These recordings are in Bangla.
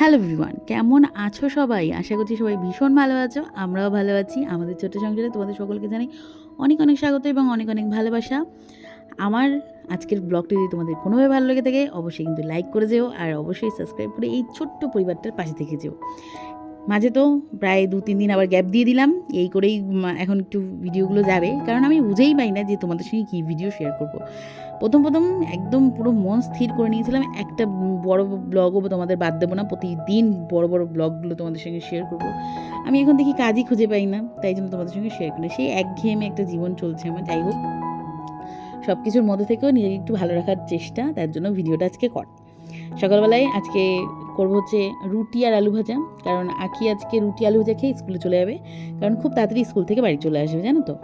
হ্যালো এভরিওয়ান, কেমন আছো সবাই? আশা করছি সবাই ভীষণ ভালো আছো, আমরাও ভালো আছি। আমাদের ছোট্ট সংসারে তোমাদের সকলকে জানাই অনেক অনেক স্বাগত এবং অনেক অনেক ভালোবাসা। আমার আজকের ব্লগটি যদি তোমাদের কোনোভাবে ভালো লেগে থাকে, অবশ্যই কিন্তু লাইক করে যেও আর অবশ্যই সাবস্ক্রাইব করে এই ছোট্ট পরিবারটার পাশে থেকে যেও। মাঝে তো প্রায় দু তিন দিন আবার গ্যাপ দিয়ে দিলাম, এই করেই এখন একটু ভিডিওগুলো যাবে। কারণ আমি বুঝেই পাই না যে তোমাদের সঙ্গে কী ভিডিও শেয়ার করব। প্রথম প্রথম একদম পুরো মন স্থির করে নিয়েছিলাম। একটা বড় ব্লগও তোমাদের বাদ দেবো না, প্রতিদিন বড় বড় ব্লগগুলো তোমাদের সঙ্গে শেয়ার করব। আমি এখন দেখি কাজই খুঁজে পাই না, তাই জন্য তোমাদের সঙ্গে শেয়ার করি সেই একঘেয়েমে একটা জীবন চলছে আমার, যাই হোক। সব কিছুর মধ্যে থেকেও নিজেকে একটু ভালো রাখার চেষ্টা, তার জন্য ভিডিওটা আজকে কর। সকালবেলায় আজকে করব হচ্ছে রুটি আর আলু ভাজা, কারণ আখি আজকে রুটি আলু ভাজা খেয়ে স্কুলে চলে যাবে, কারণ খুব তাড়াতাড়ি স্কুল থেকে বাড়ি চলে আসবে, জানো তো?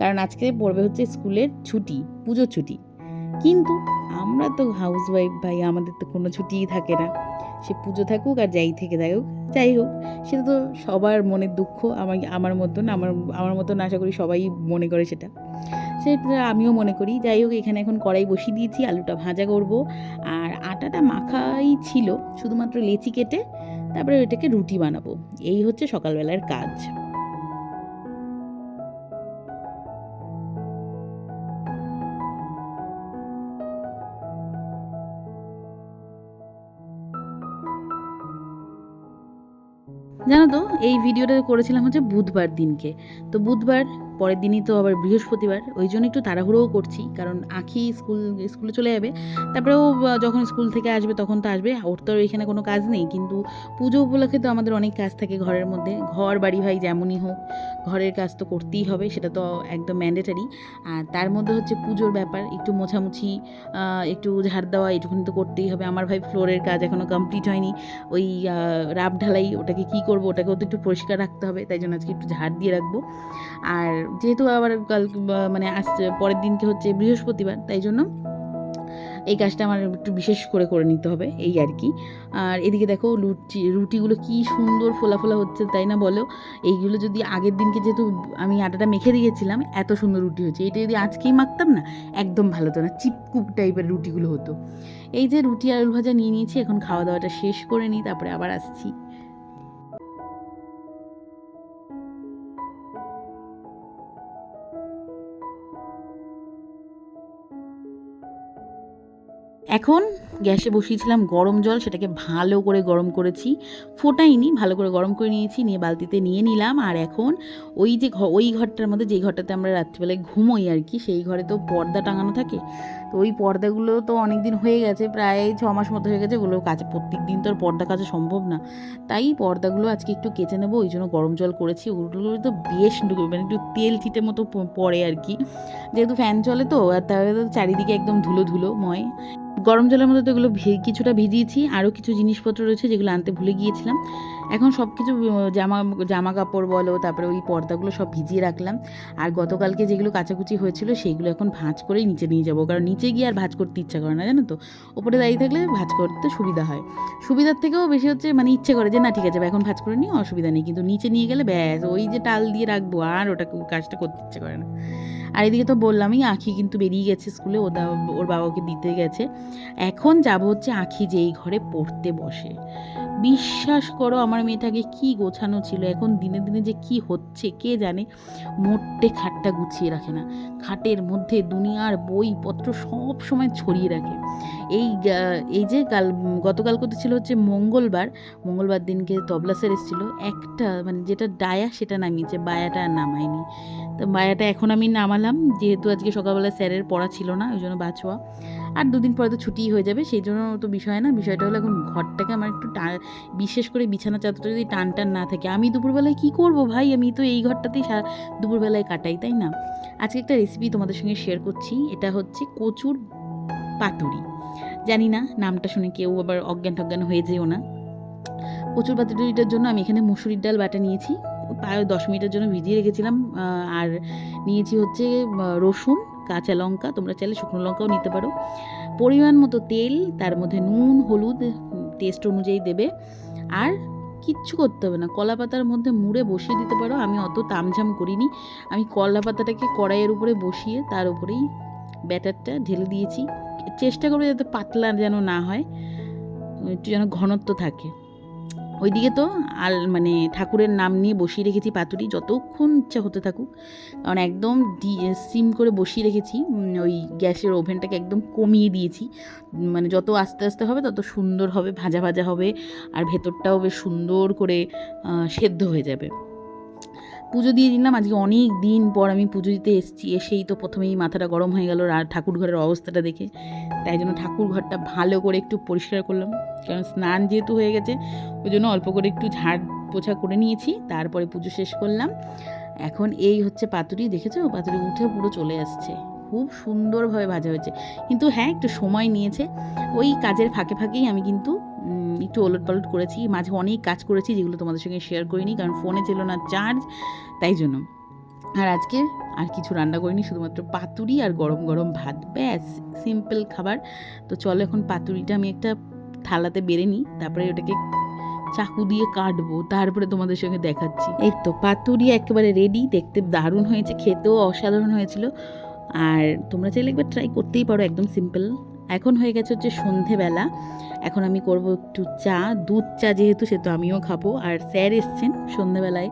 কারণ আজকে পড়বে হচ্ছে স্কুলের ছুটি, পুজোর ছুটি। কিন্তু আমরা তো হাউস ওয়াইফ ভাই, আমাদের তো কোনো ছুটিই থাকে না। সে পুজো থাকুক আর যাই থেকে থাকুক, যাই হোক সেটা তো সবার মনের দুঃখ আমার আমার মতন, আমার আমার মতন আশা করি সবাই মনে করে সেটা। সেটা আমিও মনে করি। যাই হোক, এখানে এখন কড়াই বসিয়ে দিয়েছি, আলুটা ভাজা করব। আর আটাটা মাখাই ছিল, শুধুমাত্র লেচি কেটে, তারপরে ওইটাকে রুটি বানাবো। এই হচ্ছে সকালবেলার কাজ। জানো তো এই ভিডিওটা করেছিলাম হচ্ছে বুধবার দিনকে। তো বুধবার পরের দিনই তো আবার বৃহস্পতিবার, ওই জন্য একটু তাড়াহুড়োও করছি। কারণ আঁখি স্কুল, স্কুলে চলে যাবে। তারপরেও যখন স্কুল থেকে আসবে তখন তো আসবে। ওর তো এখানে কোনো কাজ নেই। কিন্তু পুজো উপলক্ষে তো আমাদের অনেক কাজ থাকে ঘরের মধ্যে। ঘর, বাড়ি, ভাই যেমনই হোক, ঘরের কাজ তো করতেই হবে, সেটা তো একদম ম্যান্ডেটারি। আর তার মধ্যে হচ্ছে পুজোর ব্যাপার, একটু মোছামুছি একটু ঝাড় দেওয়া, এটুকুনি তো করতেই হবে। আমার ভাই ফ্লোরের কাজ এখনও কমপ্লিট হয়নি। ওই রাব ঢালাই ওটাকে কি করব, ওটাকেও তো একটু পরিষ্কার রাখতে হবে। তাই জন্য আজকে একটু ঝাড় দিয়ে রাখব। আর যেহেতু আবার কাল মানে আসছে পরের দিনকে হচ্ছে বৃহস্পতিবার, তাই জন্য এই কাজটা আমার একটু বিশেষ করে করে নিতে হবে, এই আর কি। আর এদিকে দেখো লুচি, রুটিগুলো কি সুন্দর ফোলা ফোলা হচ্ছে, তাই না বলো? এইগুলো যদি আগের দিনকে যেহেতু আমি আটাটা মেখে দিয়েছিলাম, এত সুন্দর রুটি হচ্ছে এটা যদি আজকেই মাখতাম না, একদম ভালো হতো না, চিপকুপ টাইপের রুটিগুলো হতো। এই যে রুটি আলু ভাজা নিয়ে নিয়েছি, এখন খাওয়া দাওয়াটা শেষ করে নিই, তারপরে আবার আসছি। এখন গ্যাসে বসিয়েছিলাম গরম জল, সেটাকে ভালো করে গরম করেছি। ফোটাইনি, ভালো করে গরম করে নিয়েছি, নিয়ে বালতিতে নিয়ে নিলাম। আর এখন ওই যে ওই ঘরটার মধ্যে, যেই ঘরটাতে আমরা রাত্রিবেলায় ঘুমোই আর কি, সেই ঘরে তো পর্দা টাঙানো থাকে। তো ওই পর্দাগুলো তো অনেক দিন হয়ে গেছে, প্রায় ছ মাস মতো হয়ে গেছে, ওগুলো কাছে প্রত্যেক দিন তো আর পর্দা কাছে সম্ভব না। তাই পর্দাগুলো আজকে একটু কেচে নেব, ওই জন্য গরম জল করেছি। ওগুলো তো বেশ মানে একটু তেল ছিটে মতো পড়ে আর কি। যেহেতু ফ্যান চলে তো, আর তাহলে তো চারিদিকে একদম ধুলো ধুলো ময়। গরম জলের মধ্যে তো এগুলো কিছুটা ভিজিয়েছি, আরও কিছু জিনিসপত্র রয়েছে যেগুলো আনতে ভুলে গিয়েছিলাম। এখন সব কিছু জামা জামা কাপড় বলো, তারপরে ওই পর্দাগুলো সব ভিজিয়ে রাখলাম। আর গতকালকে যেগুলো কাচাকুচি হয়েছিল সেইগুলো এখন ভাঁজ করেই নিচে নিয়ে যাব। কারণ নিচে গিয়ে আর ভাঁজ করতে ইচ্ছা করে না, জানো তো? ওপরে দাঁড়িয়ে থাকলে ভাঁজ করতে সুবিধা হয়। সুবিধার থেকেও বেশি হচ্ছে মানে ইচ্ছে করে যে, না, ঠিক আছে এখন ভাঁজ করে নিই অসুবিধা নেই। কিন্তু নিচে নিয়ে গেলে ব্যাস, ওই যে টাল দিয়ে রাখব আর ওটা কাজটা করতে ইচ্ছে করে না। আর এদিকে তো বললামই, আখি কিন্তু বেরিয়ে গেছে স্কুলে ও ওর বাবাকে দিতে গেছে। এখন যাব হচ্ছে আখি যেই ঘরে পড়তে বসে। বিশ্বাস করো আমার মেয়েটাকে কি গোছানো ছিল, এখন দিনে দিনে যে কি হচ্ছে, কে জানে? মোটে খাটটা গুছিয়ে রাখে না। খাটের মধ্যে দুনিয়ার বইপত্র সব সময় ছড়িয়ে রাখে। এই এই যে কাল, গতকাল করতে ছিল হচ্ছে মঙ্গলবার মঙ্গলবার দিনকে তবলা স্যার এসেছিল। একটা মানে যেটা ডায়া সেটা নামিয়েছে, বায়াটা আর নামায়নি। তো বায়াটা এখন আমি নামালাম যেহেতু আজকে সকালবেলা স্যারের পড়া ছিল না, ওই জন্য বাছোয়া আর দুদিন পরে তো ছুটিই হয়ে যাবে, সেই জন্য তো বিষয় না, বিষয়টা হলো এখন ঘরটাকে আমার একটু টা বিশেষ করে বিছানা চাদরটা যদি টান টান না থাকে, আমি দুপুরবেলায় কী করব ভাই? আমি তো এই ঘরটাতেই দুপুরবেলায় কাটাই, তাই না? আজকে একটা রেসিপি তোমাদের সঙ্গে শেয়ার করছি, এটা হচ্ছে কচুর পাতুরি। জানি না নামটা শুনে কেউ আবার অজ্ঞান টজ্ঞান হয়ে যেও না। কচুর পাতুরিটার জন্য আমি এখানে মুসুরির ডাল বাটা নিয়েছি। প্রায় দশ মিনিটের জন্য ভিজিয়ে রেখেছিলাম আর নিয়েছি হচ্ছে রসুন, কাঁচা লঙ্কা, তোমরা চাইলে শুকনো লঙ্কাও নিতে পারো। পরিমাণ মতো তেল, তার মধ্যে নুন, হলুদ টেস্ট অনুযায়ী দেবে। আর কিচ্ছু করতে হবে না, কলা পাতার মধ্যে মুড়ে বসিয়ে দিতে পারো, আমি অত তামঝাম করিনি। আমি কলা পাতাটাকে কড়াইয়ের উপরে বসিয়ে তার উপরেই ব্যাটারটা ঢেলে দিয়েছি। চেষ্টা করবে যাতে পাতলা যেন না হয়, একটু যেন ঘনত্ব থাকে। ওইদিকে তো আল মানে ঠাকুরের নাম নিয়ে বসিয়ে রেখেছি পাতুরি, যতক্ষণ ইচ্ছা হতে থাকুক। কারণ একদম সিম করে বসিয়ে রেখেছি ওই গ্যাসের ওভেনটাকে একদম কমিয়ে দিয়েছি। মানে যত আস্তে আস্তে হবে তত সুন্দর হবে, ভাজা ভাজা হবে, আর ভেতরটাও বেশ সুন্দর করে সেদ্ধ হয়ে যাবে। পুজো দিয়ে দিলাম। আজকে অনেক দিন পর আমি পুজো দিতে এসেছি। এসেই তো প্রথমেই মাথাটা গরম হয়ে গেল আর ঠাকুর ঘরের অবস্থাটা দেখে। তাই জন্য ঠাকুর ঘরটা ভালো করে একটু পরিষ্কার করলাম। কারণ স্নান যেহেতু হয়ে গেছে, ওই জন্য অল্প করে একটু ঝাড় পোছা করে নিয়েছি। তারপরে পুজো শেষ করলাম। এখন এই হচ্ছে পাতুরি। দেখেছ? পাতুরি উঠে পুরো চলে আসছে। খুব সুন্দরভাবে ভাজা হয়েছে। কিন্তু হ্যাঁ একটু সময় নিয়েছে। ওই কাজের ফাঁকে ফাঁকেই আমি কিন্তু একটু ওলট পালট করেছি, মাঝে অনেক কাজ করেছি যেগুলো তোমাদের সঙ্গে শেয়ার করিনি, কারণ ফোনে ছিল না চার্জ তাই জন্য। আর আজকে আর কিছু রান্না করিনি, শুধুমাত্র পাতুরি আর গরম গরম ভাত। ব্যাস সিম্পল খাবার। তো চলো এখন পাতুরিটা আমি একটা থালাতে বেড়ে নিই, তারপরে ওটাকে চাকু দিয়ে কাটবো, তারপরে তোমাদের সঙ্গে দেখাচ্ছি। এই তো, পাতুরি একেবারে রেডি দেখতে দারুণ হয়েছে, খেতেও অসাধারণ হয়েছিল। আর তোমরা চাইলে একবার ট্রাই করতেই পারো, একদম সিম্পল এখন হয়ে গেছে হচ্ছে সন্ধেবেলা। এখন আমি করব একটু চা। দুধ চা যেহেতু সে তো আমিও খাব। আর স্যার এসছেন সন্ধেবেলায়।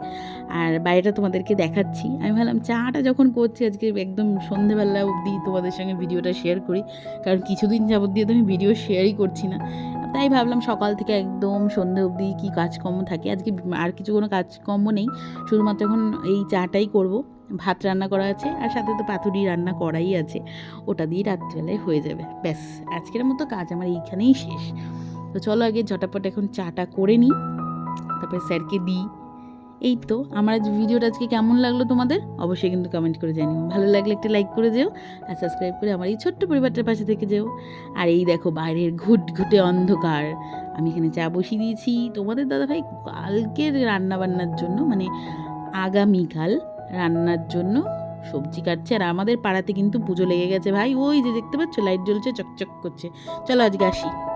আর বাইরেটা তোমাদেরকে দেখাচ্ছি। আমি ভাবলাম চাটা যখন করছি, আজকে একদম সন্ধেবেলা অবধি তোমাদের সঙ্গে ভিডিওটা শেয়ার করি। কারণ কিছুদিন যাবত দিয়ে তো আমি ভিডিও শেয়ারই করছি না। তাই ভাবলাম সকাল থেকে একদম সন্ধে অবধি কী কাজকর্ম থাকে। আজকে আর কিছু কোনো কাজকর্ম নেই। শুধুমাত্র এখন এই চাটাই করব। ভাত রান্না করা আছে আর সাথে তো পাতুরি রান্না করাই আছে। ওটা দিয়ে রাত্রিবেলায় হয়ে যাবে। ব্যাস, আজকের মতো কাজ আমার এইখানেই শেষ। তো চলো আগে ঝটাপট এখন চাটা করে নিই, তারপরে স্যারকে দিই। এই তো, আমার আজ ভিডিওটা আজকে কেমন লাগল তোমাদের? অবশ্যই কিন্তু কমেন্ট করে জানিও। ভালো লাগলে একটা লাইক করে যেও আর সাবস্ক্রাইব করে আমার এই ছোট্ট পরিবারটার পাশে থেকে যেও। আর এই দেখো বাইরের ঘুট ঘুটে অন্ধকার। আমি এখানে চা বসিয়ে দিয়েছি। তোমাদের দাদাভাই কালকের রান্নাবান্নার জন্য মানে আগামীকাল রান্নার জন্য সবজি কাটছে। আর আমাদের পাড়াতে কিন্তু পুজো লেগে গেছে ভাই। ওই যে দেখতে পাচ্ছ লাইট জ্বলছে, চকচক করছে। চলো আজকে আসি।